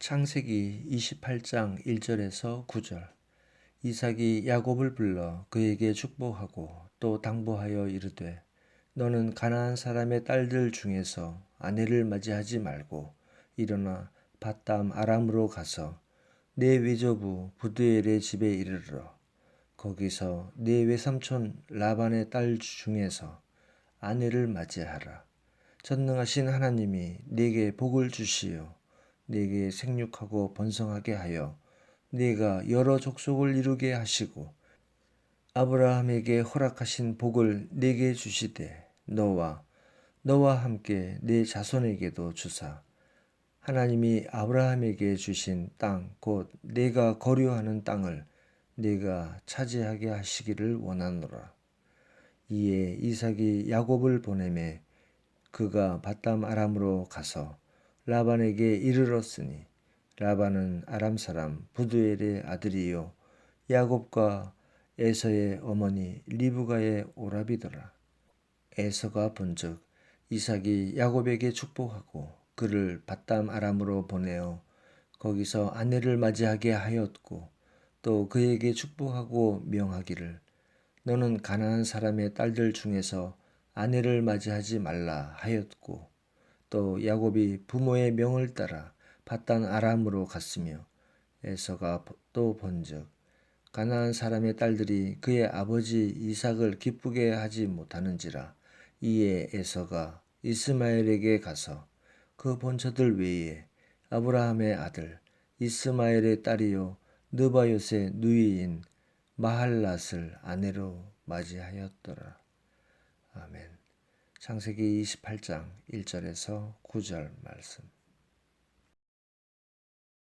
창세기 28장 1절에서 9절. 이삭이 야곱을 불러 그에게 축복하고 또 당부하여 이르되 너는 가나안 사람의 딸들 중에서 아내를 맞이하지 말고 일어나 바담 아람으로 가서 내 외조부 부두엘의 집에 이르러 거기서 내 외삼촌 라반의 딸 중에서 아내를 맞이하라. 전능하신 하나님이 내게 복을 주시어 내게 생육하고 번성하게 하여 네가 여러 족속을 이루게 하시고 아브라함에게 허락하신 복을 내게 주시되 너와 너와 함께 내 자손에게도 주사 하나님이 아브라함에게 주신 땅곧 내가 거류하는 땅을 내가 차지하게 하시기를 원하노라. 이에 이삭이 야곱을 보내매 그가 바담 아람으로 가서 라반에게 이르렀으니 라반은 아람 사람 부두엘의 아들이요 야곱과 에서의 어머니 리브가의 오라비더라. 에서가 본즉 이삭이 야곱에게 축복하고 그를 바담 아람으로 보내어 거기서 아내를 맞이하게 하였고 또 그에게 축복하고 명하기를 너는 가나안 사람의 딸들 중에서 아내를 맞이하지 말라 하였고 또 야곱이 부모의 명을 따라 바단 아람으로 갔으며 에서가 또 본즉 가나안 사람의 딸들이 그의 아버지 이삭을 기쁘게 하지 못하는지라 이에 에서가 이스마엘에게 가서 그 본처들 외에 아브라함의 아들 이스마엘의 딸이요 느바요의 누이인 마할랏을 아내로 맞이하였더라. 창세기 28장 1절에서 9절 말씀.